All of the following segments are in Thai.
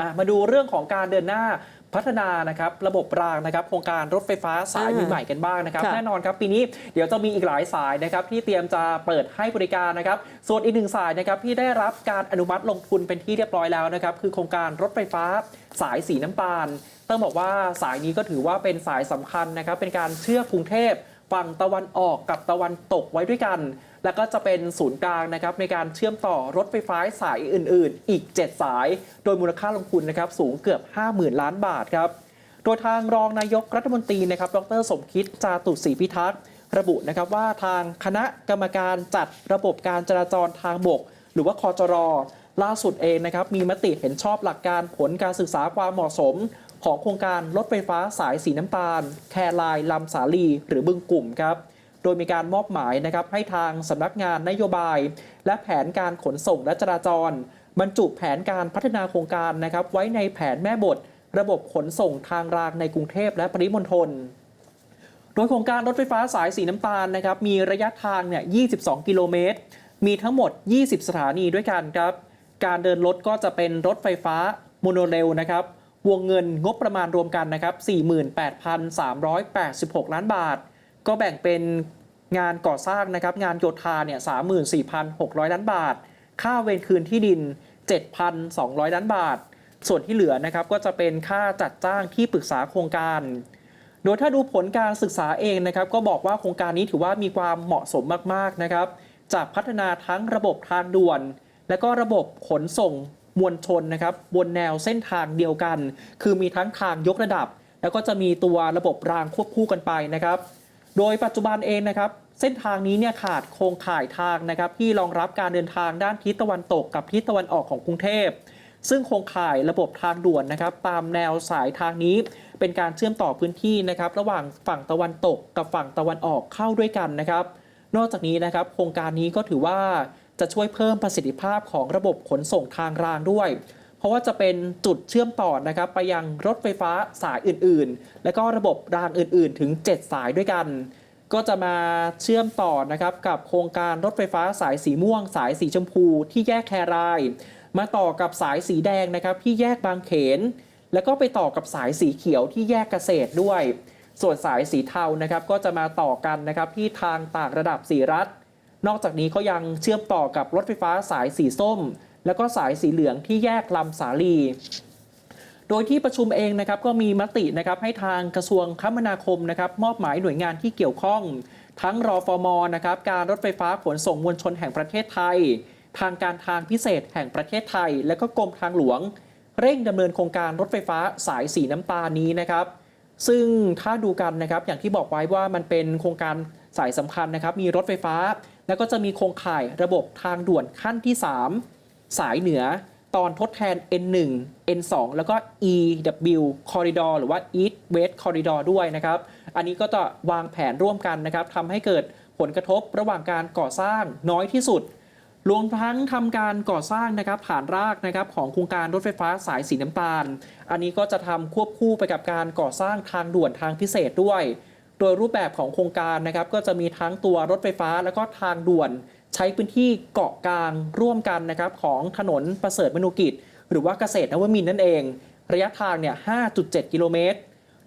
อะมาดูเรื่องของการเดินหน้าพัฒนานะครับระบบรางนะครับโครงการรถไฟฟ้าสายอ่าใหม่กันบ้างนะครับค่ะแน่นอนครับปีนี้เดี๋ยวจะมีอีกหลายสายนะครับที่เตรียมจะเปิดให้บริการนะครับส่วนอีกหนึ่งสายนะครับที่ได้รับการอนุมัติลงทุนเป็นที่เรียบร้อยแล้วนะครับคือโครงการรถไฟฟ้าสายสีน้ำตาล ต้องบอกว่าสายนี้ก็ถือว่าเป็นสายสำคัญนะครับเป็นการเชื่อมกรุงเทพฝั่งตะวันออกกับตะวันตกไว้ด้วยกัน แล้วก็จะเป็นศูนย์กลางนะครับในการเชื่อมต่อรถไฟฟ้าสายอื่น ๆ อีก 7 สาย โดยมูลค่าลงทุนนะครับสูงเกือบ 50,000 ล้านบาทครับ โดยทางรองนายกรัฐมนตรีนะครับดรสมคิดจาตุศรีพิทักษ์ระบุนะครับว่าทางคณะกรรมการจัดระบบการจราจรทางบก หรือว่าคอจรล่าสุดเองนะครับมีมติเห็นชอบหลักการผลการศึกษาความเหมาะสม ของโครงการรถไฟฟ้าสายสีน้ำตาล แครายลำสาลี หรือบึงกลุ่มครับ โดยมีการมอบหมายนะครับให้ทางสำนักงานนโยบาย และแผนการขนส่งและจราจร บรรจุแผนการพัฒนาโครงการนะครับไว้ในแผนแม่บท ระบบขนส่งทางรางในกรุงเทพและปริมณฑลโดยโครงการรถไฟฟ้าสายสีน้ำตาลนะครับมีระยะทางเนี่ย 22 กิโลเมตร มีทั้งหมด 20 สถานีด้วยกันครับ การเดินรถก็จะเป็นรถไฟฟ้าโมโนเรลนะครับ วงเงินงบประมาณรวมกันนะครับ 48,386 ล้านบาท ก็แบ่งเป็นงานก่อสร้างนะครับงานโยธาเนี่ย34,600 ล้านบาท ค่าเวรคืนที่ดิน 7,200 ล้านบาท ส่วนที่เหลือนะครับก็จะเป็นค่าจัดจ้างที่ปรึกษาโครงการ โดยถ้าดูผลการศึกษาเองนะครับ ก็บอกว่าโครงการนี้ถือว่ามีความเหมาะสมมากๆนะครับ จากพัฒนาทั้งระบบทางด่วน และก็ระบบขนส่งมวลชนนะครับบนแนวเส้นทางเดียวกัน คือมีทั้งทางยกระดับ แล้วก็จะมีตัวระบบรางควบคู่กันไปนะครับ โดยปัจจุบันเองนะครับเส้นทางนี้เนี่ยขาดโครงข่ายทางนะครับที่รองรับการเดินทางด้านทิศตะวันตกกับทิศตะวันออกของกรุงเทพ ซึ่งโครงข่ายระบบทางด่วนนะครับตามแนวสายทางนี้ เป็นการเชื่อมต่อพื้นที่นะครับระหว่างฝั่งตะวันตกกับฝั่งตะวันออกเข้าด้วยกันนะครับ นอกจากนี้นะครับโครงการนี้ก็ถือว่าจะช่วยเพิ่มประสิทธิภาพของระบบขนส่งทางรางด้วย เพราะว่าจะเป็นจุดเชื่อมต่อนะครับไปยังรถไฟฟ้าสายอื่นๆ และก็ระบบรางอื่นๆ ถึง 7 สายด้วยกัน ก็จะมาเชื่อมต่อนะครับกับโครงการรถไฟฟ้าสายสีม่วง สายสีชมพูที่แยกแคราย มาต่อกับสายสีแดงนะครับที่แยกบางเขน แล้วก็ไปต่อกับสายสีเขียวที่แยกเกษตรด้วย ส่วนสายสีเทานะครับก็จะมาต่อกันนะครับที่ทางต่างระดับสีรัฐ นอกจากนี้เขายังเชื่อมต่อกับรถไฟฟ้าสายสีส้ม แล้วก็สายสีเหลืองที่แยกลำสาลีโดยที่ประชุมเองนะครับก็มีมตินะครับให้ทางกระทรวงคมนาคมนะครับมอบหมายหน่วยงานที่เกี่ยวข้อง ทั้งรอฟอมนะครับการรถไฟฟ้าขนส่งมวลชนแห่งประเทศไทย ทางการทางพิเศษแห่งประเทศไทย และก็กรมทางหลวง เร่งดำเนินโครงการรถไฟฟ้าสายสีน้ำตาลนี้นะครับ ซึ่งถ้าดูกันนะครับอย่างที่บอกไว้ว่ามันเป็นโครงการสายสำคัญนะครับมีรถไฟฟ้า แล้วก็จะมีโครงข่ายระบบทางด่วนขั้นที่ 3 สายเหนือตอนทดแทน N1 N2 แล้วก็ EW Corridor หรือว่า East West Corridor ด้วยนะครับ อันนี้ก็จะวางแผนร่วมกันนะครับทำให้เกิดผลกระทบระหว่างการก่อสร้างน้อยที่สุด รวมทั้งทำการก่อสร้างนะครับฐานรากนะครับของโครงการรถไฟฟ้าสายสีน้ำตาล อันนี้ก็จะทำควบคู่ไปกับการก่อสร้างทางด่วนทางพิเศษด้วย โดยรูปแบบของโครงการนะครับก็จะมีทั้งตัวรถไฟฟ้าแล้วก็ทางด่วน ใช้พื้นที่เกาะกลางร่วมกันนะครับของถนนประเสริฐมนุกิจ หรือว่าเกษตรนวมินนั่นเอง ระยะทางเนี่ย 5.7 กิโลเมตร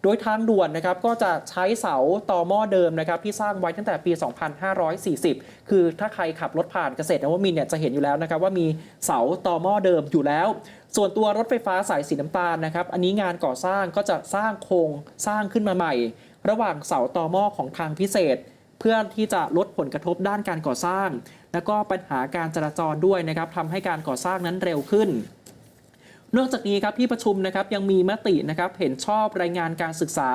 โดยทางด่วนนะครับก็จะใช้เสาต่อหม้อเดิมนะครับที่สร้างไว้ตั้งแต่ปี 2540 คือถ้าใครขับรถผ่านเกษตรนวมินเนี่ยจะเห็นอยู่แล้วนะครับว่ามีเสาต่อหม้อเดิมอยู่แล้ว ส่วนตัวรถไฟฟ้าสายสีน้ำตาลนะครับอันนี้งานก่อสร้างก็จะสร้างโครงสร้างขึ้นมาใหม่ ระหว่างเสาต่อหม้อของทางพิเศษ พื่อที่จะลดผลกระทบด้านการก่อสร้าง และก็ปัญหาการจราจรด้วยนะครับทำให้การก่อสร้างนั้นเร็วขึ้นนอกจากนี้ครับที่ประชุมนะครับยังมีมตินะครับเห็นชอบรายงานการศึกษา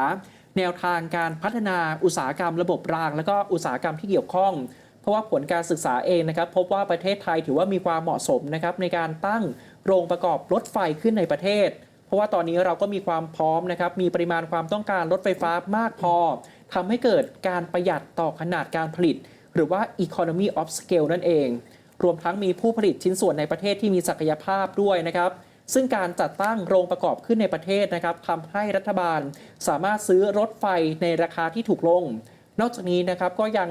แนวทางการพัฒนาอุตสาหกรรมระบบราง และก็อุตสาหกรรมที่เกี่ยวข้อง เพราะว่าผลการศึกษาเองนะครับพบว่าประเทศไทยถือว่ามีความเหมาะสมนะครับในการตั้งโรงประกอบรถไฟขึ้นในประเทศ เพราะว่าตอนนี้เราก็มีความพร้อมนะครับมีปริมาณความต้องการรถไฟฟ้ามากพอ ทำให้เกิดการประหยัดต่อขนาดการผลิต หรือว่า economy of scale นั่นเอง รวมทั้งมีผู้ผลิตชิ้นส่วนในประเทศที่มีศักยภาพด้วยนะครับซึ่งการจัดตั้งโรงประกอบขึ้นในประเทศนะครับทำให้รัฐบาลสามารถซื้อรถไฟในราคาที่ถูกลง นอกจากนี้นะครับก็ยัง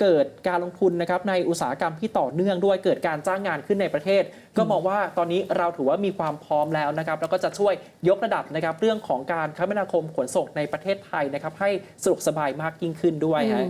เกิดการลงทุนนะครับในอุตสาหกรรมที่ต่อเนื่องด้วยเกิดการจ้างงานขึ้นในประเทศ ก็มองว่าตอนนี้เราถือว่ามีความพร้อมแล้วนะครับแล้วก็จะช่วยยกระดับนะครับเรื่องของการคมนาคมขนส่งในประเทศไทยนะครับให้สะดวกสบายมากยิ่งขึ้นด้วยฮะ